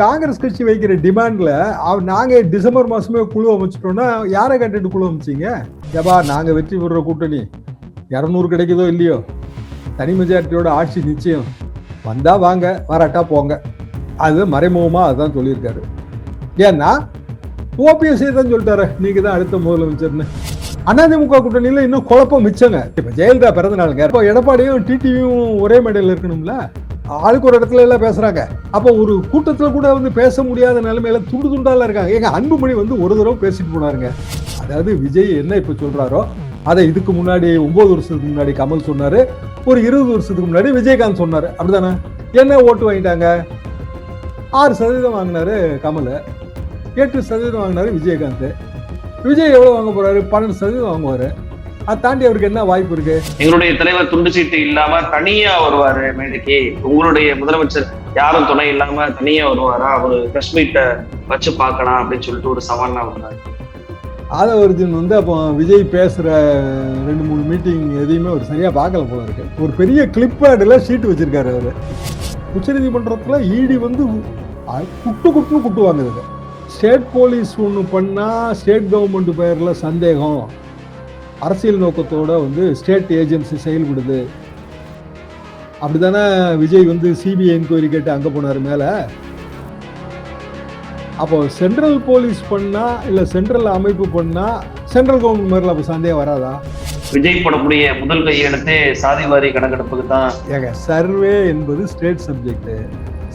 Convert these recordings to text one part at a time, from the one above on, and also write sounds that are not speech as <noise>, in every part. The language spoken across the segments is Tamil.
காங்கிரஸ் கட்சி வைக்கிற டிமாண்ட்ல நாங்க டிசம்பர் மாசமே குழு அமைச்சிட்டோம்னா யாரை கண்டுட்டு குழு அமைச்சீங்க? ஏபா நாங்க வெற்றி பெறுற கூட்டணி. இரநூறு கிடைக்குதோ இல்லையோ? தனி மெஜாரிட்டியோட ஆட்சி நிச்சயம். வந்தா வாங்க வராட்டா போங்க. அது மறைமுகமா அதான் சொல்லியிருக்காரு. ஏன்னா ஓபிஎஸ்ஐ தான் சொல்லிட்டாரு நீங்க தான் அடுத்த முதலமைச்சர்னு. அதிமுக கூட்டணியில இன்னும் குழப்பம் மிச்சங்க. இப்ப ஜெயலலிதா பிறந்த நாளுங்க. இப்போ எடப்பாடியும் டிடிவியும் ஒரே மேடையில் இருக்கணும்ல? ஆளுக்கு ஒரு இடத்துல எல்லாம் பேசுகிறாங்க அப்போ ஒரு கூட்டத்தில் கூட வந்து பேச முடியாத நிலைமையில துண்டு துண்டால இருக்காங்க. எங்கள் அன்புமணி வந்து ஒரு தடவை பேசிட்டு போனாருங்க. அதாவது விஜய் என்ன இப்போ சொல்கிறாரோ அதை இதுக்கு முன்னாடி ஒம்பது வருஷத்துக்கு முன்னாடி கமல் சொன்னார் ஒரு இருபது வருஷத்துக்கு முன்னாடி விஜயகாந்த் சொன்னார். அப்படிதானே? என்ன ஓட்டு வாங்கிட்டாங்க? ஆறு சதவீதம் வாங்கினாரு கமல் எட்டு சதவீதம் வாங்கினாரு விஜயகாந்த். விஜய் எவ்வளோ வாங்க போகிறாரு பன்னெண்டு சதவீதம் வாங்குவார். அதை தாண்டி அவருக்கு என்ன வாய்ப்பு இருக்கு? எங்களுடைய தலைவர் துண்டு சீட்டு இல்லாம தனியா வருவாரு மேடைக்கு. உங்களுடைய முதலமைச்சர் யாரும் துணை இல்லாம தனியா வருவாரா? அவரு மீட்டை வச்சு பார்க்கலாம் அப்படின்னு சொல்லிட்டு ஒரு சவால்லாம் வந்தாரு ஆதவர்ஜன் வந்து அப்போ விஜய் பேசுற ரெண்டு மூணு மீட்டிங் எதையுமே அவர் சரியா பார்க்கல போல இருக்கு. ஒரு பெரிய கிளிப்பேடில் ஷீட் வச்சிருக்காரு அவரு. உச்சநீதிமன்றத்துல இடி வந்து அ- குட்டு குட்டுன்னு குட்டு வாங்குது ஸ்டேட் போலீஸ் ஒன்று பண்ணா ஸ்டேட் கவர்மெண்ட் பெயர்ல சந்தேகம். அரசியல் நோக்கத்தோட வந்து ஸ்டேட் ஏஜென்சி செயல்படுது. அப்படிதானே விஜய் வந்து சிபிஐ என்கொயரி கேட்டு அங்கே போனார் மேலே? அப்போ சென்ட்ரல் போலீஸ் பண்ணா இல்லை சென்ட்ரல் அமைப்பு பண்ணா சென்ட்ரல் கவர்மெண்ட் மேல அப்போ சந்தேகம் வராதா? விஜய் போடக்கூடிய முதல் கையெழுத்தே சாதிவாரி கணக்கெடுப்புக்கு தான். ஏங்க சர்வே என்பது ஸ்டேட் சப்ஜெக்ட்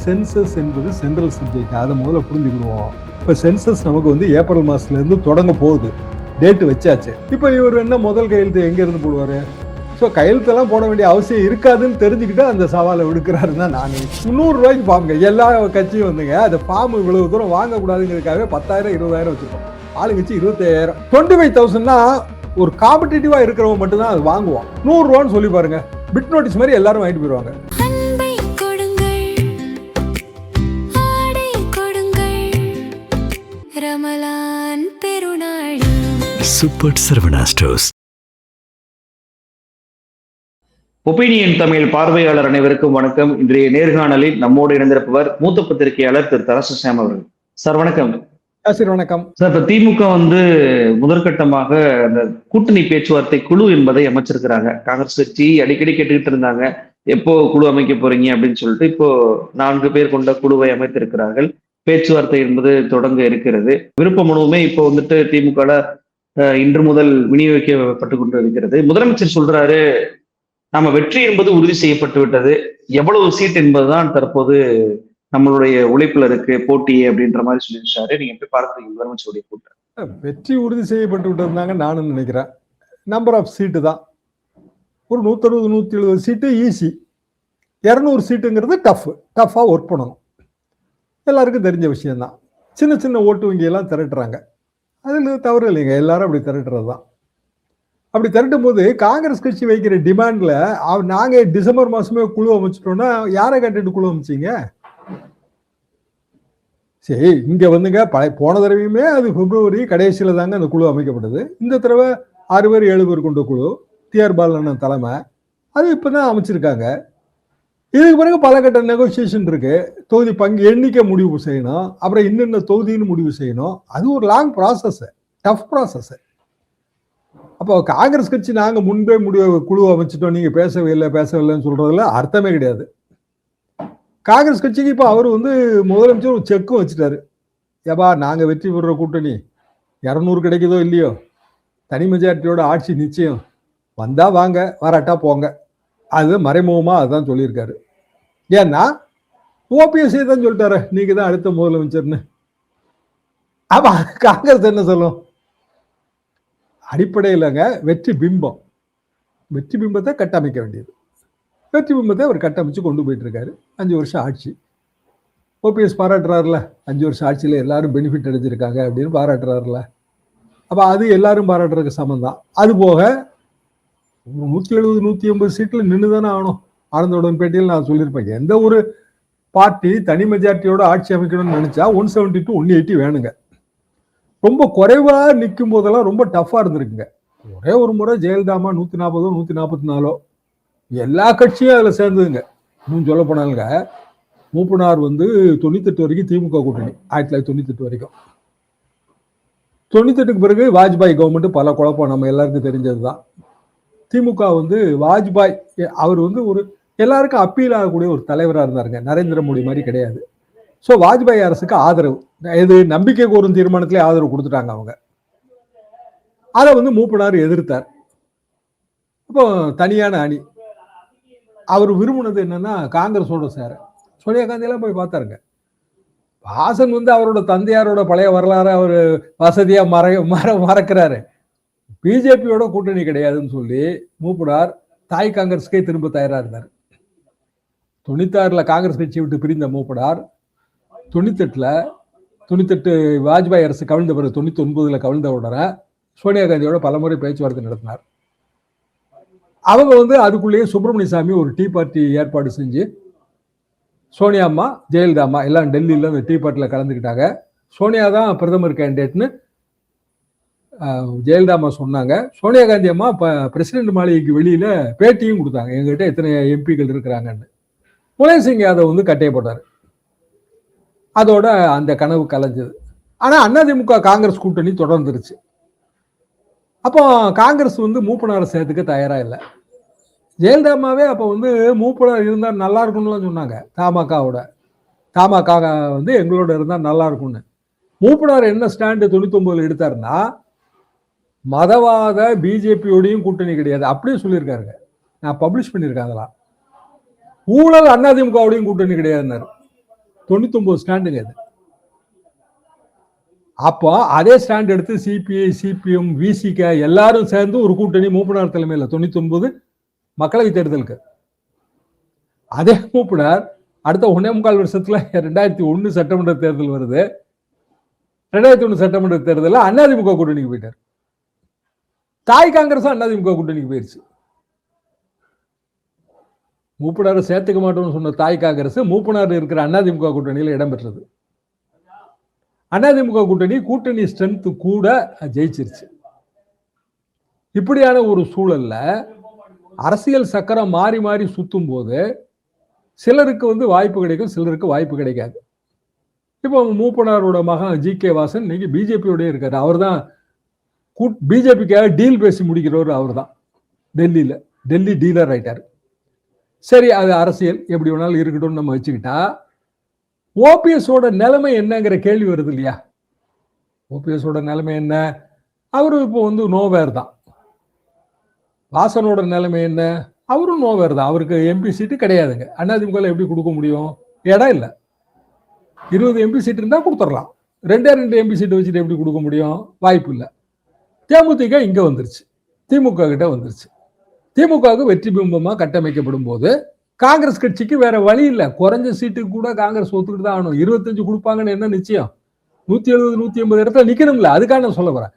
சென்சஸ் என்பது சென்ட்ரல் சப்ஜெக்ட் அதை முதல்ல புரிஞ்சுக்கிடுவோம். இப்போ சென்சஸ் நமக்கு வந்து ஏப்ரல் மாசத்துல இருந்து தொடங்க போகுது. டேட்டு வச்சாச்சு. இப்போ இவர் என்ன முதல் கையெழுத்து எங்கேருந்து போடுவார் போடுவாரு? ஸோ கையெழுத்தெல்லாம் போட வேண்டிய அவசியம் இருக்காதுன்னு தெரிஞ்சுக்கிட்டு அந்த சவாலை விடுக்கிறாருன்னு தான் நான். முந்நூறு பாம்புங்க. எல்லா கட்சியும் வந்துங்க. அந்த ஃபார்ம் இவ்வளவு தூரம் வாங்கக்கூடாதுங்கிறதுக்காக பத்தாயிரம் இருபதாயிரம் வச்சிருக்கோம். ஆளுங்கட்சி இருபத்தாயிரம் டுவெண்ட்டி ஃபைவ் தௌசண்ட்னா ஒரு காம்படிட்டிவாக இருக்கிறவங்க மட்டும்தான் அது வாங்குவான். நூறுரூவான்னு சொல்லி பாருங்க. பிட் நோட்டீஸ் மாதிரி எல்லாரும் வாங்கிட்டு போயிடுவாங்க super Saravana stores opinion Tamil பார்வையாளர் அனைவருக்கும் வணக்கம். இன்றைய நேர்காணலில் நம்மோடு இணைந்திருப்பவர் மூத்த பத்திரிகையாளர் திரு தரசு சாம் அவர்கள். சார் வணக்கம். சரி வணக்கம். சார் இப்ப திமுக வந்து முதற்கட்டமாக அந்த கூட்டணி பேச்சுவார்த்தை குழு என்பதை அமைச்சிருக்கிறாங்க. காங்கிரஸ் கட்சி அடிக்கடி கேட்டுக்கிட்டு இருந்தாங்க. எப்போ குழு அமைக்க போறீங்க அப்படின்னு சொல்லிட்டு இப்போ நான்கு பேர் கொண்ட குழுவை அமைத்திருக்கிறார்கள். பேச்சுவார்த்தை என்பது தொடங்க இருக்கிறது. விருப்ப மனுவுமே இப்போ வந்துட்டு திமுக இன்று முதல் விநியோகிக்கப்பட்டு கொண்டு இருக்கிறது முதலமைச்சர் சொல்றாரு நாம வெற்றி என்பது உறுதி செய்யப்பட்டு விட்டது. எவ்வளவு சீட் என்பதுதான் தற்போது நம்மளுடைய உழைப்புல இருக்கு போட்டி அப்படின்ற மாதிரி சொல்லியிருக்காரு. நீங்க எப்படி பார்க்குறீங்க? முதலமைச்சருடைய கூட்டம் வெற்றி உறுதி செய்யப்பட்டு விட்டதுனாங்க நானும் நினைக்கிறேன். நம்பர் ஆஃப் சீட்டு தான். ஒரு நூற்றறுபது நூற்றி எழுபது சீட்டு ஈஸி இரநூறு சீட்டுங்கிறது டஃப் டஃப்பாக ஒர்க் பண்ணணும். எல்லாருக்கும் தெரிஞ்ச விஷயம்தான். சின்ன சின்ன ஓட்டு வங்கியெல்லாம் திரட்டுறாங்க. அதில் தவறு இல்லைங்க. எல்லாரும் அப்படி திரட்டுறது தான் அப்படி திரட்டும் போது காங்கிரஸ் கட்சி வைக்கிற டிமாண்டில் நாங்கள் டிசம்பர் மாதமே குழு அமைச்சிட்டோம்னா யாரை கண்டுட்டு குழு அமைச்சீங்க? சரி இங்கே வந்துங்க. பழைய போன தடவையுமே அது பிப்ரவரி கடைசியில் தாங்க அந்த குழு அமைக்கப்பட்டது. இந்த தடவை ஆறு பேர் ஏழு பேர் கொண்ட குழு. டிஆர் பாலன் தலைமை. அது இப்போ தான் அமைச்சிருக்காங்க. இதுக்கு பிறகு பல கட்ட நெகோசியேஷன் இருக்கு. தொகுதி பங்கு எண்ணிக்கை முடிவு செய்யணும். அப்புறம் இன்னென்ன தொகுதின்னு முடிவு செய்யணும். அது ஒரு லாங் ப்ராசஸ் டஃப் ப்ராசஸ் அப்போ காங்கிரஸ் கட்சி நாங்கள் முன்பே முடிவு குழு அமைச்சிட்டோம். நீங்க பேசவே இல்லை பேசவில்லைன்னு சொல்றதுல அர்த்தமே கிடையாது. காங்கிரஸ் கட்சிக்கு இப்போ அவர் வந்து முதலமைச்சர் ஒரு செக்கும் வச்சுட்டாரு. ஏபா நாங்கள் வெற்றி பெறுற கூட்டணி. இரநூறு கிடைக்குதோ இல்லையோ? தனி மெஜாரிட்டியோட ஆட்சி நிச்சயம். வந்தா வாங்க வராட்டா போங்க. அது மறைமுகமாக அதுதான் சொல்லியிருக்காரு. ஏன்னா ஓபிஎஸ்சி தான் சொல்லிட்டாரு. நீங்க தான் அடுத்த முதலமைச்சர்னு. ஆமா காங்கிரஸ் என்ன சொல்லும்? அடிப்படையிலங்க வெற்றி பிம்பம். வெற்றி பிம்பத்தை கட்டமைக்க வேண்டியது. வெற்றி பிம்பத்தை அவர் கட்டமைச்சு கொண்டு போயிட்டு இருக்காரு அஞ்சு வருஷம் ஆட்சி. ஓபிஎஸ் பாராட்டுறாருல. அஞ்சு வருஷம் ஆட்சியில் எல்லாரும் பெனிஃபிட் அடைஞ்சிருக்காங்க அப்படின்னு பாராட்டுறாருல. அப்போ அது எல்லாரும் பாராட்டுறதுக்கு சமம் தான் அது போக நூற்றி எழுபது நூற்றி ஐம்பது சீட்டில் நின்று தானே ஆகணும். ஆனந்தோடன் பேட்டியில் நான் சொல்லியிருப்பேன். எந்த ஒரு பார்ட்டி தனி மெஜாரிட்டியோட ஆட்சி அமைக்கணும்னு நினைச்சா one seventy two one eighty வேணுங்க. ரொம்ப குறைவா நிற்கும் போதெல்லாம் ரொம்ப டஃப்பாக இருந்திருக்குங்க. ஒரே ஒரு முறை ஜெயலலிதாமா நூற்றி நாற்பதோ நூற்றி நாற்பத்தி நாலோ எல்லா கட்சியும் அதில் சேர்ந்ததுங்க. இன்னும் சொல்ல போனாலுங்க மூப்பனார் வந்து தொண்ணூத்தெட்டு வரைக்கும் திமுக கூட்டணி ஆயிரத்தி தொள்ளாயிரத்தி தொண்ணூத்தெட்டு வரைக்கும். தொண்ணூத்தெட்டுக்கு பிறகு வாஜ்பாய் கவர்மெண்ட் பல குழப்பம் நம்ம எல்லாருக்கும் தெரிஞ்சது தான் திமுக வந்து வாஜ்பாய் அவர் வந்து ஒரு எல்லாருக்கும் அப்பீல் ஆகக்கூடிய ஒரு தலைவராக இருந்தாருங்க நரேந்திர மோடி மாதிரி கிடையாது. ஸோ வாஜ்பாய் அரசுக்கு ஆதரவு இது நம்பிக்கை கோரும் தீர்மானத்திலே ஆதரவு கொடுத்துட்டாங்க அவங்க. அதை வந்து மூப்பனார் எதிர்த்தார். அப்போ தனியான அணி. அவர் விரும்பினது என்னன்னா காங்கிரஸோட சேர. சோனியா காந்தியெல்லாம் போய் பார்த்தாருங்க. வாசன் வந்து அவரோட தந்தையாரோட பழைய வரலாறு அவர் வசதியாக மற மற மறக்கிறாரு. பிஜேபியோட கூட்டணி கிடையாதுன்னு சொல்லி மூப்பனார் தாய் காங்கிரஸ்க்கே திரும்ப தயாராக இருந்தார். தொண்ணூத்தாறில் காங்கிரஸ் கட்சியை விட்டு பிரிந்த மூப்பனார். தொண்ணூத்தெட்டில் தொண்ணூத்தெட்டு வாஜ்பாய் அரசு கவிழ்ந்த பிறகு தொண்ணூற்றி ஒன்பதில் கவிழ்ந்த உடனே சோனியா காந்தியோட பலமுறை பேச்சுவார்த்தை நடத்தினார். அவங்க வந்து அதுக்குள்ளேயே சுப்பிரமணிய சாமி ஒரு டீ பார்ட்டி ஏற்பாடு செஞ்சு சோனியா அம்மா ஜெயலலிதா அம்மா எல்லாம் டெல்லியில் அந்த டீ பார்ட்டியில் கலந்துக்கிட்டாங்க. சோனியா தான் பிரதமர் கேண்டிடேட்னு ஜெயலலிதா அம்மா சொன்னாங்க. சோனியா காந்தி அம்மா இப்போ பிரசிடென்ட் மாளிகைக்கு வெளியில் பேட்டியும் கொடுத்தாங்க. எங்ககிட்ட எத்தனை எம்பிக்கள் இருக்கிறாங்கன்னு. முலாயம் சிங் யாதவ் வந்து கட்டையை போட்டார். அதோட அந்த கனவு கலைஞ்சது. ஆனால் அதிமுக காங்கிரஸ் கூட்டணி தொடர்ந்துருச்சு. அப்போ காங்கிரஸ் வந்து மூப்பனாரை சேர்த்துக்க தயாராக இல்லை. ஜெயலலிதாமாவே அப்போ வந்து மூப்பனார் இருந்தால் நல்லா இருக்கும்லாம் சொன்னாங்க தமாகாவோட தமாக வந்து எங்களோட இருந்தால் நல்லா இருக்கும்னு. மூப்பனார் என்ன ஸ்டாண்டு தொண்ணூத்தொன்பதுல எடுத்தாருன்னா மதவாத பிஜேபியோடையும் கூட்டணி கிடையாது. அப்படியே சொல்லியிருக்காருங்க. நான் பப்ளிஷ் பண்ணியிருக்கேன் அதெல்லாம். ஊழல் அதிமுகவோடையும் கூட்டணி கிடையாதுன்னாரு. தொண்ணூத்தொன்பது ஸ்டாண்டுங்க அது. அப்போ அதே ஸ்டாண்ட் எடுத்து சிபிஐ சிபிஎம் விசிக எல்லாரும் சேர்ந்து ஒரு கூட்டணி மூப்பனார் தலைமையில் தொண்ணூத்தி ஒன்பது மக்களவை தேர்தலுக்கு. அதே மூப்பனார் அடுத்த ஒன்னே முக்கால் வருஷத்துல ரெண்டாயிரத்தி ஒன்னு சட்டமன்ற தேர்தல் வருது. ரெண்டாயிரத்தி ஒன்று சட்டமன்ற தேர்தலில் அதிமுக கூட்டணிக்கு போயிட்டார். தாய் காங்கிரஸும் அதிமுக கூட்டணிக்கு போயிடுச்சு மூப்பனாரை சேர்த்துக்க மாட்டோம்னு சொன்ன தாய் காங்கிரஸ் மூப்பனார் இருக்கிற அதிமுக கூட்டணியில் இடம்பெற்றது அதிமுக கூட்டணி கூட்டணி ஸ்ட்ரென்த்து கூட ஜெயிச்சிருச்சு. இப்படியான ஒரு சூழல்ல அரசியல் சக்கரம் மாறி மாறி சுத்தும் போது சிலருக்கு வந்து வாய்ப்பு கிடைக்கும் சிலருக்கு வாய்ப்பு கிடைக்காது. இப்போ மூப்பனாரோட மகன் ஜி கே வாசன் இன்னைக்கு பிஜேபியோடய இருக்காரு. அவர் தான் கூட் பிஜேபிக்காக டீல் பேசி முடிக்கிறவர் அவர் தான் டெல்லியில். டெல்லி டீலர் ஆயிட்டார். சரி அது அரசியல் எப்படி வேணாலும் இருக்கட்டும்னு நம்ம வச்சுக்கிட்டா ஓபிஎஸோட நிலைமை என்னங்கிற கேள்வி வருது இல்லையா? ஓபிஎஸோட நிலைமை என்ன? அவரு இப்போ வந்து நோவேர் தான். வாசனோட நிலைமை என்ன? அவரும் நோவேர் தான். அவருக்கு எம்பி சீட்டு கிடையாதுங்க. அதிமுக எப்படி கொடுக்க முடியும்? இடம் இல்லை. இருபது எம்பி சீட் இருந்தால் கொடுத்துடலாம். ரெண்டே ரெண்டு எம்பி சீட்டு வச்சுட்டு எப்படி கொடுக்க முடியும்? வாய்ப்பு இல்லை. தேமுதிக இங்கே வந்துருச்சு. திமுக கிட்ட வந்துருச்சு. திமுகவுக்கு வெற்றி பிம்பமாக கட்டமைக்கப்படும் போது காங்கிரஸ் கட்சிக்கு வேற வழி இல்லை. குறைஞ்ச சீட்டுக்கு கூட காங்கிரஸ் ஒத்துக்கிட்டு தான் ஆகணும். இருபத்தஞ்சு கொடுப்பாங்கன்னு என்ன நிச்சயம்? நூத்தி எழுபது நூத்தி ஐம்பது இடத்துல நிக்கணும்ல. அதுக்காக நான் சொல்ல வரேன்.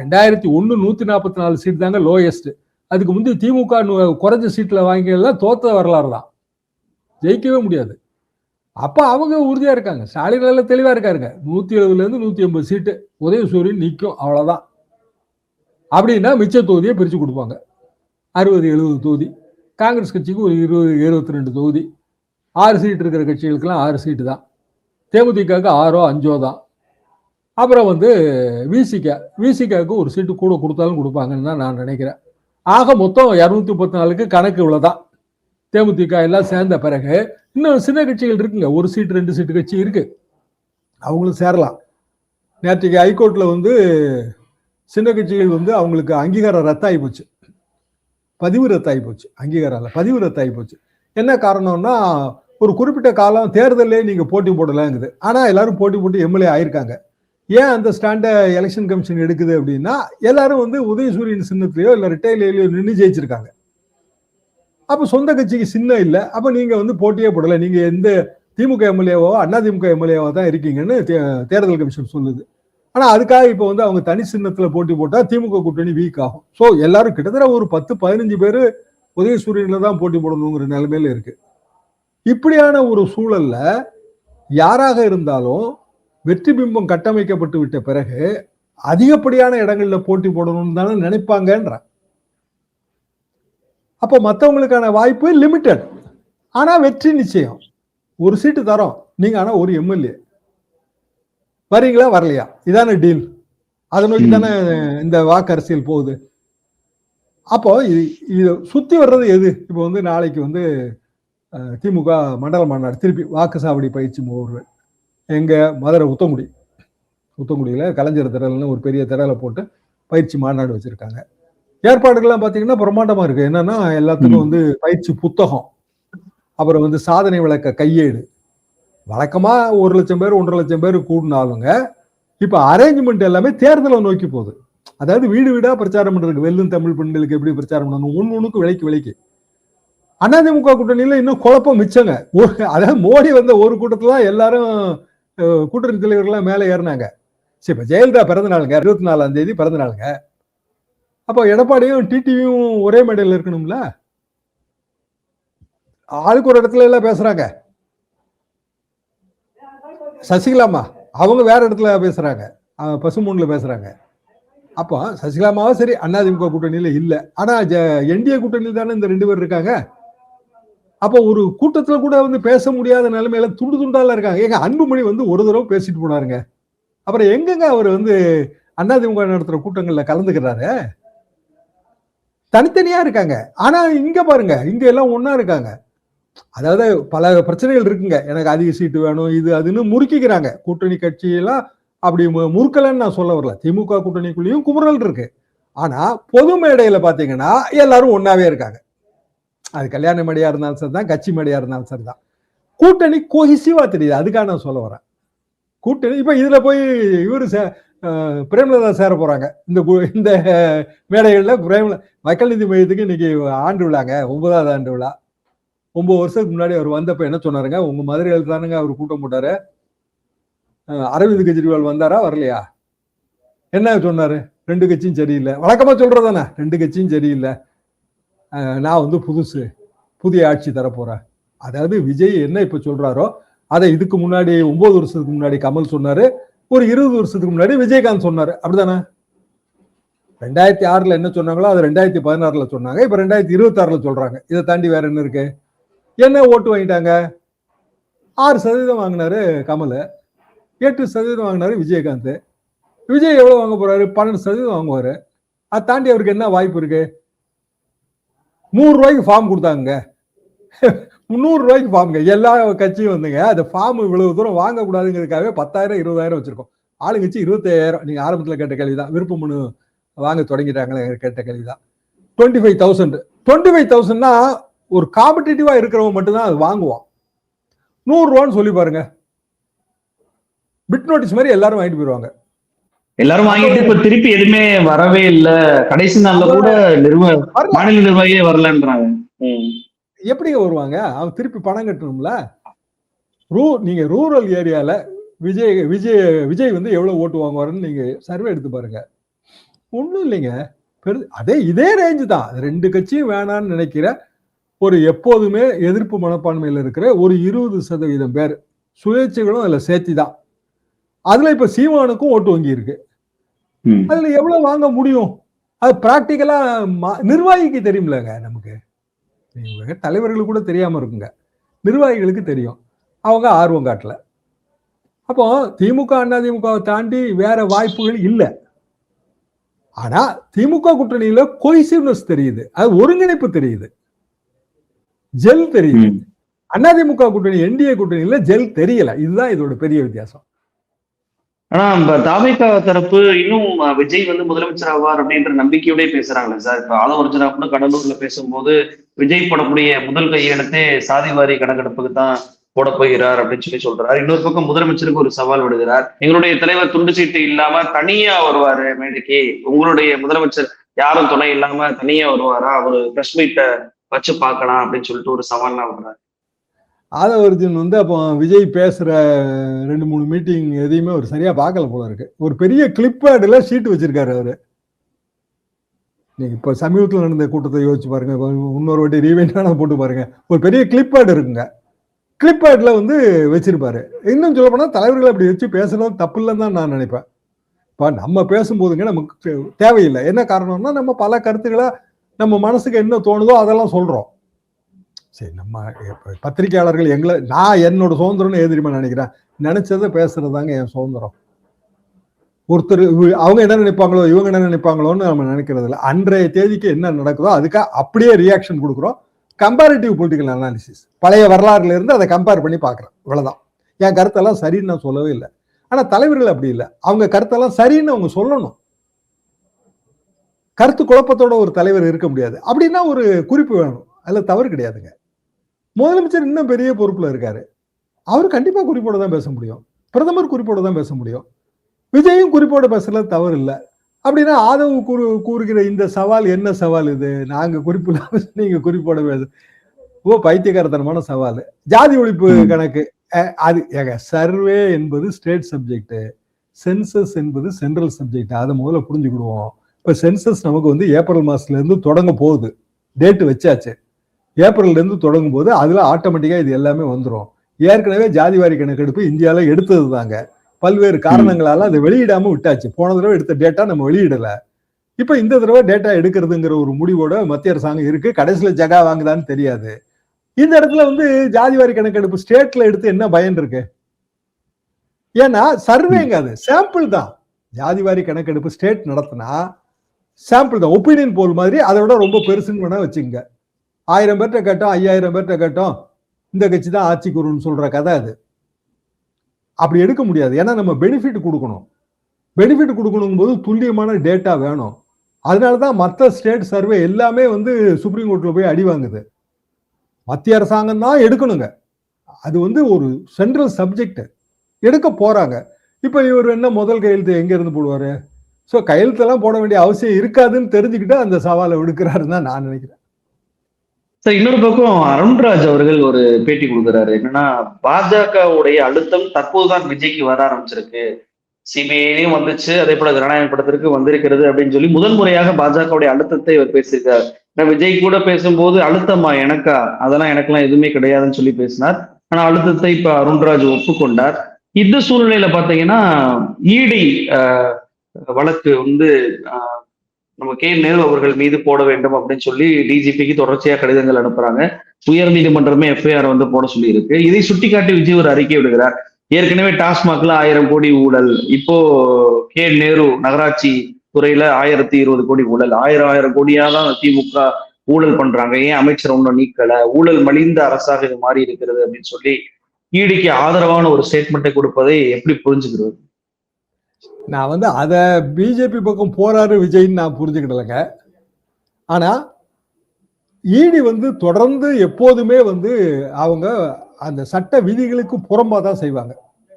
ரெண்டாயிரத்தி ஒன்று நூத்தி நாற்பத்தி நாலு சீட் தாங்க லோயஸ்ட் அதுக்கு முந்தைய திமுக குறைஞ்ச சீட்ல வாங்கியெல்லாம் தோத்த வரலாறு தான். ஜெயிக்கவே முடியாது. அப்ப அவங்க உறுதியா இருக்காங்க. ஸ்டாலின் எல்லாம் தெளிவா இருக்காருங்க. நூத்தி எழுபதுல இருந்து நூத்தி சீட்டு. உதயசூரியன் நிற்கும் அவ்வளவுதான். அப்படின்னா மிச்ச தொகுதியை பிரிச்சு கொடுப்பாங்க. அறுபது எழுபது தொகுதி. காங்கிரஸ் கட்சிக்கு ஒரு இருபது இருபத்தி ரெண்டு தொகுதி. ஆறு சீட் இருக்கிற கட்சிகளுக்கெல்லாம் ஆறு சீட்டு தான். தேமுதிகவுக்கு ஆறோ அஞ்சோ தான். அப்புறம் வந்து விசிக விசிகாவுக்கு ஒரு சீட்டு கூட கொடுத்தாலும் கொடுப்பாங்கன்னு தான் நான் நினைக்கிறேன். ஆக மொத்தம் இரநூத்தி முப்பத்தி நாலுக்கு கணக்கு இவ்வளோதான் தேமுதிக எல்லாம் சேர்ந்த பிறகு இன்னும் சின்ன கட்சிகள் இருக்குங்க. ஒரு சீட்டு ரெண்டு சீட்டு கட்சி இருக்கு. அவங்களும் சேரலாம். நேற்றுக்கு ஹைகோர்ட்டில் வந்து சின்ன கட்சிகள் வந்து அவங்களுக்கு அங்கீகாரம் ரத்தாகி போச்சு. பதிவு ரத்தாகி போச்சு அங்கீகாரம் இல்லை பதிவு ரத்தாகி போச்சு. என்ன காரணம்னா ஒரு குறிப்பிட்ட காலம் தேர்தலே நீங்கள் போட்டி போடலாங்குது. ஆனால் எல்லாரும் போட்டி போட்டு எம்எல்ஏ ஆயிருக்காங்க. ஏன் அந்த ஸ்டாண்டை எலெக்ஷன் கமிஷன் எடுக்குது அப்படின்னா எல்லாரும் வந்து உதயசூரியன் சின்னத்திலேயோ இல்லை ரிட்டையிலேயோ நின்று ஜெயிச்சிருக்காங்க. அப்போ சொந்த கட்சிக்கு சின்னம் இல்லை. அப்போ நீங்கள் வந்து போட்டியே போடலை. நீங்கள் எந்த திமுக எம்எல்ஏவோ அண்ணா திமுக எம்எல்ஏவோ தான் இருக்கீங்கன்னு தே- தேர்தல் கமிஷன் சொல்லுது. ஆனா அதுக்காக இப்போ வந்து அவங்க தனி சின்னத்துல போட்டி போட்டா திமுக கூட்டணி வீக் ஆகும். ஸோ எல்லாரும் கிட்டத்தட்ட ஒரு பத்து பதினஞ்சு பேர் உதயசூரியன்ல தான் போட்டி போடணுங்கிற நிலைமையில இருக்கு. இப்படியான ஒரு சூழல்ல யாராக இருந்தாலும் வெற்றி பிம்பம் கட்டமைக்கப்பட்டு விட்ட பிறகு அதிகப்படியான இடங்களில் போட்டி போடணும்னு தானே நினைப்பாங்கன்ற அப்போ மற்றவங்களுக்கான வாய்ப்பு லிமிட்டட் ஆனா வெற்றி நிச்சயம். ஒரு சீட்டு தரோம். நீங்க ஆனா ஒரு எம்எல்ஏ. வரீங்களா வரலையா? இதானே டீல் அதை நோக்கி. தானே இந்த வாக்கு அரசியல் போகுது. அப்போ இது இது சுத்தி வர்றது எது? இப்போ வந்து நாளைக்கு வந்து திமுக மண்டல மாநாடு திருப்பி வாக்குச்சாவடி பயிற்சி முகவர் எங்க மதுரை உத்தங்குடி உத்தங்குடியில கலைஞர் திடல்னு ஒரு பெரிய திடலை போட்டு பயிற்சி மாநாடு வச்சிருக்காங்க. ஏற்பாடுகள்லாம் பார்த்தீங்கன்னா பிரம்மாண்டமா இருக்கு. என்னன்னா எல்லாத்துக்கும். வந்து பயிற்சி புத்தகம் அப்புறம் வந்து சாதனை விளக்க கையேடு வழக்கமாக ஒரு லட்சம் பேர் ஒன்றரை லட்சம் பேர் கூடினாலுங்க இப்போ அரேஞ்ச்மெண்ட் எல்லாமே தேர்தலை நோக்கி போகுது. அதாவது வீடு வீடாக பிரச்சாரம் பண்ணுறதுக்கு வெல்லும் தமிழ் பெண்களுக்கு எப்படி பிரச்சாரம் பண்ணணும்? ஒன்று ஒன்றுக்கு விலைக்கு விலைக்கு. அதிமுக கூட்டணியில் இன்னும் குழப்பம் மிச்சங்க. ஒரு- அதாவது மோடி வந்த ஒரு கூட்டத்தில் தான் எல்லாரும் கூட்டணி தலைவர்கள்லாம் மேலே ஏறினாங்க. சரி இப்போ ஜெயலலிதா பிறந்த நாளுங்க இருபத்தி நாலாம் தேதி பிறந்த நாளுங்க அப்போ எடப்பாடியும் டிடிவியும் ஒரே மேடையில் இருக்கணும்ல? ஆளுக்கு ஒரு இடத்துல எல்லாம் பேசுகிறாங்க சசிகலாமா? அவங்க வேற இடத்துல பேசுறாங்க. பசுமூணில் பேசுறாங்க. அப்போ சசிகலாமாவும் சரி அதிமுக கூட்டணியில ஆனால் ஆனா என்டிஏ கூட்டணியில் தானே இந்த ரெண்டு பேர் இருக்காங்க. அப்போ ஒரு கூட்டத்தில் கூட வந்து பேச முடியாத நிலைமையில துண்டு துண்டால இருக்காங்க. எங்க அன்புமணி வந்து ஒரு தடவை பேசிட்டு போனாருங்க. அப்புறம் எங்கங்க அவர் வந்து அதிமுக நடத்துற கூட்டங்கள்ல கலந்துக்கிறாரு? தனித்தனியா இருக்காங்க. ஆனா இங்க பாருங்க இங்க எல்லாம் ஒன்றா இருக்காங்க. அதாவது பல பிரச்சனைகள் இருக்குங்க. எனக்கு அதிக சீட்டு வேணும் இது அதுன்னு முறுக்கிக்கிறாங்க. கூட்டணி கட்சியெல்லாம் அப்படி முறுக்கலன்னு நான் சொல்ல வரல. திமுக கூட்டணிக்குள்ளேயும் குமுறல் இருக்கு. ஆனா பொது மேடையில பாத்தீங்கன்னா எல்லாரும் ஒன்னாவே இருக்காங்க. அது கல்யாண மேடையா இருந்தாலும் சரிதான் கட்சி மேடையா இருந்தாலும் சரிதான். கூட்டணி கோஹிசிவா தெரியுது. அதுக்காக நான் சொல்ல வரேன். கூட்டணி இப்ப இதுல போய் இவரு சே- பிரேமலதா சேர போறாங்க. இந்த இந்த மேடைகள்ல பிரேமல மக்கள் நீதி மையத்துக்கு இன்னைக்கு ஆண்டு விழாங்க. ஒன்பதாவது ஆண்டு விழா. ஒன்பது வருஷத்துக்கு முன்னாடி அவர் வந்தப்ப என்ன சொன்னாருங்க? உங்க மதுரையில் தானுங்க அவர் கூட்டம் போட்டாரு. அரவிந்த் கெஜ்ரிவால் வந்தாரா? வரலையா? என்ன சொன்னாரு? ரெண்டு கட்சியும் சரியில்லை. வழக்கமா சொல்றதானே ரெண்டு கட்சியும் சரியில்லை. நான் வந்து புதுசு. புதிய ஆட்சி தரப்போறேன். அதாவது விஜய் என்ன இப்ப சொல்றாரோ அதை இதுக்கு முன்னாடி ஒன்பது வருஷத்துக்கு முன்னாடி கமல் சொன்னாரு. ஒரு இருபது வருஷத்துக்கு முன்னாடி விஜயகாந்த் சொன்னாரு. அப்படிதானே? ரெண்டாயிரத்தி ஆறுல என்ன சொன்னாங்களோ அது ரெண்டாயிரத்தி பதினாறுல சொன்னாங்க. இப்ப ரெண்டாயிரத்தி இருபத்தி ஆறுல சொல்றாங்க. இதை தாண்டி வேற என்ன இருக்கு? என்ன ஓட்டு வாங்கிட்டாங்க? ஆறு சதவீதம் வாங்கினாரு கமல் எட்டு சதவீதம் வாங்கினாரு விஜயகாந்த். விஜய் எவ்வளோ வாங்க போறாரு? பன்னெண்டு சதவீதம் வாங்குவாரு. அதை தாண்டி அவருக்கு என்ன வாய்ப்பு இருக்கு? நூறு ரூபாய்க்கு ஃபார்ம் கொடுத்தாங்க. முந்நூறு ரூபாய்க்கு ஃபார்முங்க எல்லா கட்சியும் வந்துங்க. அந்த ஃபார்ம் இவ்வளவு தூரம் வாங்கக்கூடாதுங்கிறதுக்காகவே பத்தாயிரம் இருபதாயிரம் வச்சிருக்கோம். ஆளுங்கட்சி இருபத்தாயிரம் நீங்க ஆரம்பத்தில் கேட்ட கேள்விதான். விருப்பம் மனு வாங்க தொடங்கிட்டாங்களே கேட்ட கேள்விதான். Twenty five thousand twenty five தௌசண்ட்னா ஒரு காம்படிட்டிவா இருக்கிறவங்க மட்டும்தான் அது வாங்குவான். நூறு ரூபான்னு சொல்லி பாருங்க. பிட் நோட்டீஸ் மாதிரி எல்லாரும் வாங்கிட்டு போயிருவாங்க. எல்லாரும் வாங்கிட்டு இப்ப திருப்பி எதுவுமே வரவே இல்ல. கடைசி நாள்ல கூட. மாநில நிர்வாகியே வரலன்றாங்க. எப்படிங்க வருவாங்க? அவன் திருப்பி பணம் கட்டணும்ல? ரூ நீங்க ரூரல் ஏரியால விஜய் விஜய் விஜய் வந்து எவ்வளவு ஓட்டு வாங்குவாருன்னு நீங்க சர்வே எடுத்து பாருங்க. ஒண்ணும் இல்லைங்க. பெரு அதே இதே ரேஞ்சு தான். ரெண்டு கட்சியும் வேணான்னு நினைக்கிற ஒரு எப்போதுமே எதிர்ப்பு மனப்பான்மையில் இருக்கிற ஒரு இருபது சதவீதம் பேர் சுயேட்சைகளும் அதுல சேர்த்தி தான் அதுல இப்ப சீமானுக்கும் ஓட்டு வங்கி இருக்கு. அதுல எவ்வளவு வாங்க முடியும்? அது பிராக்டிக்கலா நிர்வாகிக்கு தெரியும்லங்க நமக்கு. தலைவர்களுக்கு கூட தெரியாம இருக்குங்க. நிர்வாகிகளுக்கு தெரியும். அவங்க ஆர்வம் காட்டல. அப்போ திமுக அண்ணா திமுகவை தாண்டி வேற வாய்ப்புகள் இல்லை. ஆனா திமுக கூட்டணியில கொய்சிவ்னஸ் தெரியுது. அது ஒருங்கிணைப்பு தெரியுது. ஜெல் தெரியுது. அதிமுக கூட்டணி என்டிஏ கூட்டணியில ஜெல் தெரியல. இதுதான் இதோட பெரிய வித்தியாசம். ஆனா தாவேகா தரப்பு இன்னும் விஜய் வந்து முதலமைச்சர் ஆவார் அப்படின்ற நம்பிக்கையோட பேசுறாங்களே சார். இப்ப ஆலவர்ஜனா கூட கடலூர்ல பேசும்போது விஜய் போடக்கூடிய முதல் கையெழுத்தே சாதிவாரி கணக்கெடுப்புக்கு தான் போட போகிறார் அப்படின்னு சொல்லி சொல்றாரு. இன்னொரு பக்கம் முதலமைச்சருக்கு ஒரு சவால் விடுகிறார். எங்களுடைய தலைவர் துண்டு சீட்டு இல்லாம தனியா வருவாரு மேடைக்கு. உங்களுடைய முதலமைச்சர் யாரும் துணை இல்லாம தனியா வருவாரா? ஒரு பிரஸ் மீட்டை வச்சு பார்க்கலாம் அப்படின்னு சொல்லிட்டு ஒரு சவால்லாம் விடுறாரு ஆதவர்ஜுன் வந்து அப்போ விஜய் பேசுற ரெண்டு மூணு மீட்டிங் எதையுமே அவர் சரியா பார்க்கல போல இருக்கு. ஒரு பெரிய கிளிப்பேடில் ஷீட் வச்சிருக்காரு அவரு. நீங்க இப்ப சமீபத்தில் நடந்த கூட்டத்தை யோசிச்சு பாருங்க. இன்னொரு வாட்டி ரீவைண்டான போட்டு பாருங்க. ஒரு பெரிய கிளிப்பேட் இருக்குங்க. கிளிப்பேட்ல வந்து வச்சிருப்பாரு. இன்னும் சொல்ல போனா தலைவர்கள் அப்படி வச்சு பேசணும் தப்பு இல்லைன்னு தான் நான் நினைப்பேன். இப்ப நம்ம பேசும்போதுங்க நமக்கு தேவையில்லை. என்ன காரணம்னா நம்ம பல கருத்துக்களை நம்ம மனசுக்கு என்ன தோணுதோ அதெல்லாம் சொல்கிறோம் சரி நம்ம பத்திரிகையாளர்கள் பத்திரிக்கையாளர்கள் எங்களை நான் என்னோட சுதந்திரம்னு எது தெரியுமா நினைக்கிறேன்? நினைச்சதை பேசுறது தாங்க என் சுதந்திரம். ஒருத்தர் அவங்க என்ன நினைப்பாங்களோ இவங்க என்ன நினைப்பாங்களோன்னு நம்ம நினைக்கிறது இல்லை. அன்றைய தேதிக்கு என்ன நடக்குதோ அதுக்கு அப்படியே ரியாக்ஷன் கொடுக்குறோம். கம்பேரிட்டிவ் பொலிட்டிக்கல் அனாலிசிஸ் பழைய வரலாறுல இருந்து அதை கம்பேர் பண்ணி பார்க்குறேன் இவ்வளோதான் என் கருத்தெல்லாம் சரின்னு நான் சொல்லவே இல்லை. ஆனால் தலைவர்கள் அப்படி இல்லை. அவங்க கருத்தெல்லாம் சரின்னு அவங்க சொல்லணும். கருத்து குழப்பத்தோட ஒரு தலைவர் இருக்க முடியாது. அப்படின்னா ஒரு குறிப்பு வேணும். அதுல தவறு கிடையாதுங்க. முதலமைச்சர் இன்னும் பெரிய பொறுப்புல இருக்காரு. அவர் கண்டிப்பா குறிப்போட தான் பேச முடியும். பிரதமர் குறிப்போட தான் பேச முடியும். விஜயும் குறிப்போட பேசுறது தவறு இல்லை. அப்படின்னா ஆதவ் கூறு கூறுகிற இந்த சவால் என்ன சவால் இது? நாங்க குறிப்பு இல்லாம <laughs> நீங்க குறிப்போட பேசு ஓ பைத்தியகாரத்தனமான சவால். ஜாதி ஒழிப்பு. கணக்கு அது ஏங்க சர்வே என்பது ஸ்டேட் சப்ஜெக்ட் சென்சஸ் என்பது சென்ட்ரல் சப்ஜெக்ட் அதை முதல்ல புரிஞ்சுக்கிடுவோம். இப்போ சென்சஸ் நமக்கு வந்து ஏப்ரல் மாதத்துலேருந்து தொடங்க போகுது. டேட்டு வச்சாச்சு. ஏப்ரல்லேருந்து தொடங்கும் போது அதில் ஆட்டோமேட்டிக்காக இது எல்லாமே வந்துடும் ஏற்கனவே ஜாதிவாரி கணக்கெடுப்பு இந்தியாவில் எடுத்தது தாங்க பல்வேறு காரணங்களால் அதை வெளியிடாமல் விட்டாச்சு. போன தடவை எடுத்த டேட்டா நம்ம வெளியிடலை. இப்போ இந்த தடவை டேட்டா எடுக்கிறதுங்கிற ஒரு முடிவோட மத்திய அரசாங்கம் இருக்கு. கடைசியில் ஜகா வாங்குதான்னு தெரியாது. இந்த இடத்துல வந்து ஜாதிவாரி கணக்கெடுப்பு ஸ்டேட்ல எடுத்து என்ன பயன் இருக்கு? ஏன்னா சர்வேங்க அது. சாம்பிள் தான். ஜாதிவாரி கணக்கெடுப்பு ஸ்டேட் நடத்தினா சாம்பிள் தான். ஒப்பீனியன் போல் மாதிரி அதை விட ரொம்ப பெருசுன்னு வேணா வச்சுங்க ஆயிரம் பேர்ட்ட கேட்டோம் ஐயாயிரம் பேர்ட்ட கேட்டோம் இந்த கட்சி தான் ஆட்சிக்கு வரும்னு சொல்ற கதை அது. அப்படி எடுக்க முடியாது. ஏன்னா நம்ம பெனிஃபிட் கொடுக்கணும். பெனிஃபிட் கொடுக்கணும் போது துல்லியமான டேட்டா வேணும். அதனால தான் மற்ற ஸ்டேட் சர்வே எல்லாமே வந்து சுப்ரீம் கோர்ட்டில் போய் அடி வாங்குது. மத்திய அரசாங்கம் தான் எடுக்கணுங்க. அது வந்து ஒரு சென்ட்ரல் சப்ஜெக்ட் எடுக்க போறாங்க. இப்போ இவர் என்ன முதல் கையெழுத்து எங்க இருந்து போடுவாரு? ஸோ கையெழுத்தெல்லாம் போட வேண்டிய அவசியம் இருக்காதுன்னு தெரிஞ்சுக்கிட்டு அந்த சவாலை விடுக்கிறாருன்னு தான் நான் நினைக்கிறேன். சார் இன்னொரு பக்கம் அருண்ராஜ் அவர்கள் ஒரு பேட்டி கொடுக்குறாரு. என்னன்னா பாஜகவுடைய அழுத்தம் தற்போதுதான் விஜய்க்கு வர ஆரம்பிச்சிருக்கு. சிபிஐலையும் வந்துச்சு அதே போல ஜனநாயக படத்திற்கு வந்திருக்கிறது அப்படின்னு சொல்லி முதல் முறையாக பாஜகவுடைய அழுத்தத்தை இவர் பேசியிருக்கார். நான் விஜய் கூட பேசும்போது அழுத்தமா எனக்கா? அதெல்லாம் எனக்கெல்லாம் எதுவுமே கிடையாதுன்னு சொல்லி பேசினார். ஆனா அழுத்தத்தை இப்ப அருண்ராஜ் ஒப்புக்கொண்டார். இந்த சூழ்நிலையில பாத்தீங்கன்னா இடி வழக்கு வந்து நம்ம கே நேரு அவர்கள் மீது போட வேண்டும் அப்படின்னு சொல்லி டிஜிபிக்கு தொடர்ச்சியா கடிதங்கள் அனுப்புறாங்க. உயர் நீதிமன்றமே எஃப்ஐஆர் வந்து போட சொல்லி இருக்கு இதை சுட்டிக்காட்டி விஜய் ஒரு அறிக்கை விடுகிறார். ஏற்கனவே டாஸ்மாக்ல ஆயிரம் கோடி ஊழல். இப்போ கே நேரு நகராட்சி துறையில ஆயிரத்தி இருபது கோடி ஊழல். ஆயிரம் ஆயிரம் கோடியா தான் திமுக ஊழல் பண்றாங்க. ஏன் அமைச்சர் ஒன்றும் நீக்கல? ஊழல் மலிந்த அரசாக இது மாறி இருக்கிறது அப்படின்னு சொல்லி ஈடிக்கு ஆதரவான ஒரு ஸ்டேட்மெண்ட்டை கொடுப்பதை எப்படி புரிஞ்சுக்கிறது? நான் வந்து அதை பிஜேபி பக்கம் போறாரு விஜய்ன்னு நான் புரிஞ்சுக்கிடலைங்க ஆனா ஈடி வந்து தொடர்ந்து எப்போதுமே வந்து அவங்க அந்த சட்ட விதிகளுக்கு புறம்பா தான் செய்வாங்க.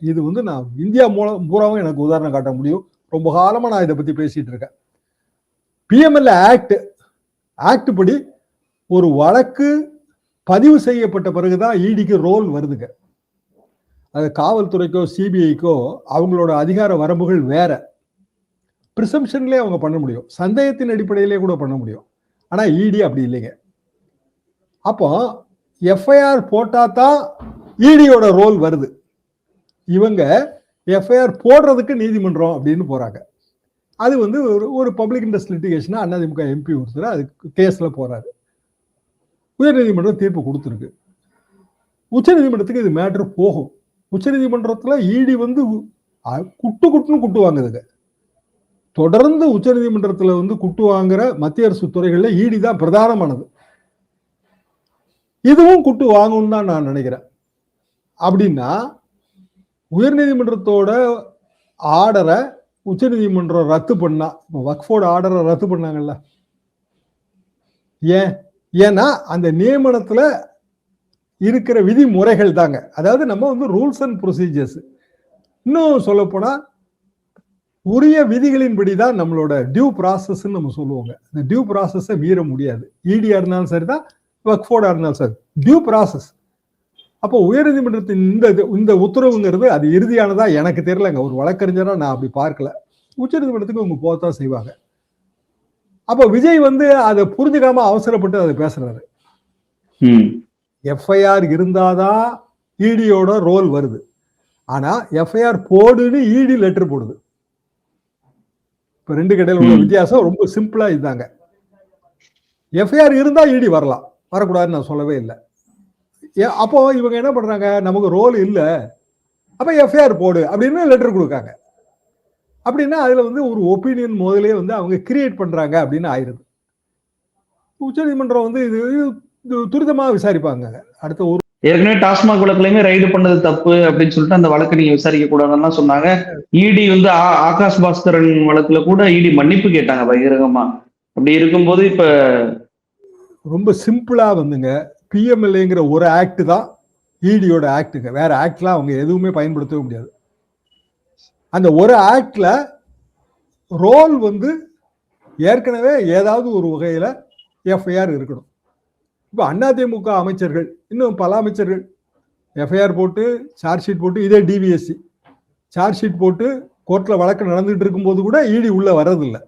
இது வந்து நான் இந்தியா மூலம் பூராவும் எனக்கு உதாரணம் காட்ட முடியும். ரொம்ப காலமா நான் இதை பத்தி பேசிட்டு இருக்கேன். பிஎம்எல்ஏ ஆக்ட் ஆக்ட் படி ஒரு வழக்கு பதிவு செய்யப்பட்ட பிறகுதான் ஈடிக்கு ரோல் வருதுங்க. அது காவல்துறைக்கோ சிபிஐக்கோ அவங்களோட அதிகார வரம்புகள் வேற. ப்ரிசம்ஷன்லேயே அவங்க பண்ண முடியும். சந்தேகத்தின் அடிப்படையிலே கூட பண்ண முடியும். ஆனால் இடி அப்படி இல்லைங்க. அப்போ எஃப்ஐஆர் போட்டால் தான் இடியோட ரோல் வருது. இவங்க எஃப்ஐஆர் போடுறதுக்கு நீதிமன்றம் அப்படின்னு போகிறாங்க அது வந்து ஒரு ஒரு பப்ளிக் இன்ட்ரெஸ்ட் லிட்டிகேஷனாக அதிமுக எம்பி ஒருத்தர் அதுக்கு கேஸில் போகிறாரு உயர்நீதிமன்றம் தீர்ப்பு கொடுத்துருக்கு. உச்சநீதிமன்றத்துக்கு இது மேட்ரு போகும். உச்சநீதிமன்றத்தில் ஈடி வந்து குட்டு குட்டுன்னு குட்டு வாங்குதுங்க. தொடர்ந்து உச்சநீதிமன்றத்தில் வந்து குட்டு வாங்குற மத்திய அரசு துறைகளில் ஈடி தான் பிரதானமானது. இதுவும் குட்டு வாங்கணும்னு தான் நான் நினைக்கிறேன். அப்படின்னா உயர்நீதிமன்றத்தோட ஆர்டரை உச்சநீதிமன்றம் ரத்து பண்ணா இப்போ வக்ஃபோட ஆர்டரை ரத்து பண்ணாங்கல்ல. ஏன்? ஏன்னா அந்த நியமனத்தில் இருக்கிற விதிமுறைகள் தாங்க. அதாவது நம்ம வந்து ரூல்ஸ் அண்ட் ப்ரொசீஜர்ஸ் இன்னும் சொல்ல உரிய விதிகளின்படி தான் நம்மளோட டியூ ப்ராசஸ்ன்னு நம்ம சொல்லுவோங்க. இந்த டியூ ப்ராசஸை மீற முடியாது. இடியா இருந்தாலும் சரி தான் ஒர்க் ஃபோர்டாக இருந்தாலும் சரி. டியூ ப்ராசஸ் அப்போ உயர்நீதிமன்றத்தின் இந்த இது- இந்த உத்தரவுங்கிறது அது இறுதியானதா எனக்கு தெரியலங்க. ஒரு வழக்கறிஞராக நான் அப்படி பார்க்கல. உச்சநீதிமன்றத்துக்கு அவங்க போகத்தான் செய்வாங்க. அப்போ விஜய் வந்து அதை புரிஞ்சுக்காம அவசரப்பட்டு அதை பேசுறாரு. ம். எஃப்ஐஆர் இருந்தாதான் இடியோட ரோல் வருது. ஆனா எஃப்ஐஆர் போடுன்னு இடி லெட்டர் போடுது. இப்ப ரெண்டு கடையில் உள்ள. வித்தியாசம் ரொம்ப சிம்பிளா இதுதாங்க எஃப்ஐஆர் இருந்தா இடி வரலாம். வரக்கூடாதுன்னு நான் சொல்லவே இல்லை. அப்போ இவங்க என்ன பண்றாங்க? நமக்கு ரோல் இல்ல. அப்ப எஃப்ஐஆர் போடு அப்படின்னு லெட்டர் கொடுக்காங்க. அப்படின்னா அதுல வந்து ஒரு ஒப்பீனியன் முதலே வந்து அவங்க கிரியேட் பண்றாங்க அப்படின்னு ஆயிருது உச்சநீதிமன்றம் வந்து இது இது துரிதமா விசாரிப்பாங்க. அடுத்த ஒரு ஏற்கனவே டாஸ்மாக் வழக்குலயுமே ரைடு பண்ணது தப்பு அப்படின்னு சொல்லிட்டு அந்த வழக்கை நீங்க விசாரிக்க கூடாதுன்னு சொன்னாங்க இடி வந்து ஆ- ஆகாஷ் பாஸ்கரன் வழக்குல கூட இடி மன்னிப்பு கேட்டாங்க பகிரங்கமா. அப்படி இருக்கும்போது இப்ப ரொம்ப சிம்பிளா வந்துங்க பிஎம்எல்ஏங்கிற ஒரு ஆக்ட் தான் இடியோட ஆக்டுங்க வேற ஆக்ட்லாம் அவங்க எதுவுமே பயன்படுத்தவே முடியாது. அந்த ஒரு ஆக்ட்ல ரோல் வந்து ஏற்கனவே ஏதாவது ஒரு வகையில எஃப்ஐஆர் இருக்கணும். இப்போ அதிமுக அமைச்சர்கள் இன்னும் பல அமைச்சர்கள் எஃப்ஐஆர் போட்டு சார்ஜ் ஷீட் போட்டு இதே டிவிஎஸ்சி சார்ஜ் ஷீட் போட்டு கோர்ட்ல வழக்கு நடந்துட்டு இருக்கும்போது கூட இடி உள்ள வர்றதில்லை.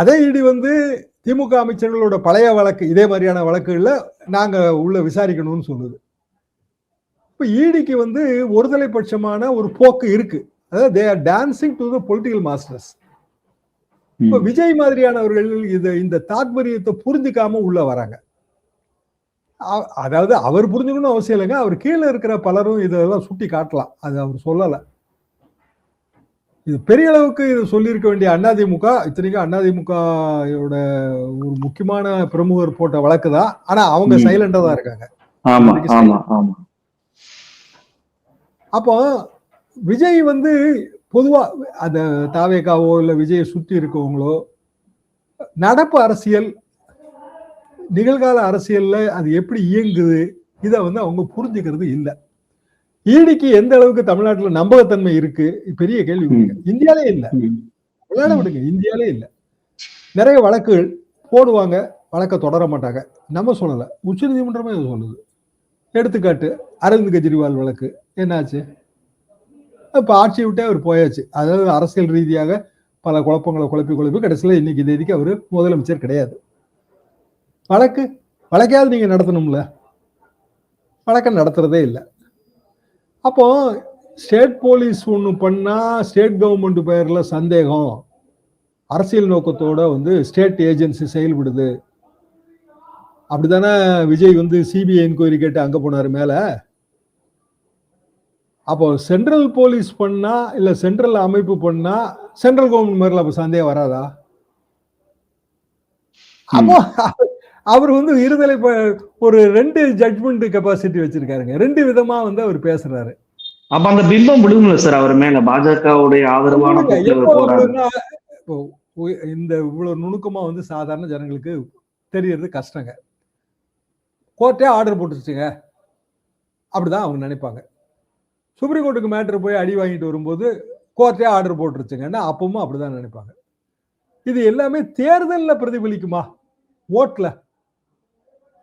அதே இடி வந்து திமுக அமைச்சர்களோட பழைய வழக்கு இதே மாதிரியான வழக்குகள்ல நாங்க உள்ள விசாரிக்கணும்னு சொல்லுது. இப்ப ஈடிக்கு வந்து ஒருதலை பட்சமான ஒரு போக்கு இருக்கு. அதாவது they are dancing to the political masters இப்ப விஜய் மாதிரியானவர்கள் இது இந்த தாத்பரியத்தை புரிஞ்சுக்காம உள்ள வராங்க. அதாவது அவர் புரிஞ்சுக்கணும்னு அவசியம் இல்லைங்க. அவர் கீழே இருக்கிற பலரும் இதெல்லாம் சுட்டி காட்டலாம். அது அவர் சொல்லல. இது பெரிய அளவுக்கு இது சொல்லியிருக்க வேண்டிய அதிமுக இத்தனைக்கும் அதிமுகவோட ஒரு முக்கியமான பிரமுகர் போட்ட வழக்கு தான். ஆனா அவங்க. சைலண்டா தான் இருக்காங்க. அப்போ விஜய் வந்து பொதுவா அந்த தாவேக்காவோ இல்ல விஜயை சுத்தி இருக்கவங்களோ நடப்பு அரசியல் நிகழ்கால அரசியல்ல அது எப்படி இயங்குது இதை வந்து அவங்க புரிஞ்சுக்கிறது இல்லை. ஈடிக்கு எந்த அளவுக்கு தமிழ்நாட்டுல நம்பகத்தன்மை இருக்கு பெரிய கேள்வி. இந்தியாலே இல்லை. விளையாட விடுங்க இந்தியாலே இல்லை. நிறைய வழக்குகள் போடுவாங்க வழக்கை தொடர மாட்டாங்க. நம்ம சொல்லலை. உச்சநீதிமன்றமே அது சொல்லுது. எடுத்துக்காட்டு அரவிந்த் கெஜ்ரிவால் வழக்கு. என்னாச்சு? இப்போ ஆட்சியை விட்டே அவர் போயாச்சு. அதாவது அரசியல் ரீதியாக பல குழப்பங்களை குழப்பி குழப்பி கடைசியில் இன்னைக்கு தேதிக்கு அவர் முதலமைச்சர் கிடையாது. வழக்கு வழக்கையாவது நீங்க நடத்தணும்ல. வழக்கை நடத்துறதே இல்லை. அப்போ ஸ்டேட் போலீஸ் ஒன்று பண்ணா ஸ்டேட் கவர்மெண்ட் பேர்ல சந்தேகம். அரசியல் நோக்கத்தோட வந்து ஸ்டேட் ஏஜென்சி செயல்படுது. அப்படிதானே விஜய் வந்து சிபிஐ என்கொயரி கேட்டு அங்க போனாரு மேல? அப்போ சென்ட்ரல் போலீஸ் பண்ணா இல்ல சென்ட்ரல் அமைப்பு பண்ணா சென்ட்ரல் கவர்மெண்ட் மேல அப்ப சந்தேகம் வராதா? அப்போ அவர் வந்து இருதலை ஒரு ரெண்டு ஜட்மெண்ட் கெப்பாசிட்டி வச்சிருக்காருங்க. ரெண்டு விதமா வந்து அவர் பேசுறாரு. அப்ப அந்த பிம்பம் விழுங்கல சார் அவர் மேல பாஜகவுடைய ஆதரவான இந்த இவ்வளவு நுணுக்கமா வந்து சாதாரண ஜனங்களுக்கு தெரியறது கஷ்டங்க. கோர்ட்டே ஆர்டர் போட்டுருச்சுங்க. அப்படிதான் அவங்க நினைப்பாங்க. சுப்ரீம் கோர்ட்டுக்கு மேட்ரு போய் அடி வாங்கிட்டு வரும்போது கோர்ட்டே ஆர்டர் போட்டுருச்சுங்கன்னா அப்பவும் அப்படிதான் நினைப்பாங்க. இது எல்லாமே தேர்தல்ல பிரதிபலிக்குமா? ஓட்ல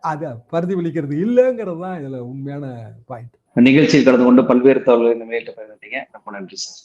அது பிரதிபலிக்கிறது இல்லைங்கிறது தான் இதுல உண்மையான பாயிண்ட் நிகழ்ச்சியில் கலந்து கொண்டு பல்வேறு தகவல்களை இந்த மேலிட்ட பயன்படுத்தீங்க ரொம்ப நன்றி சார்.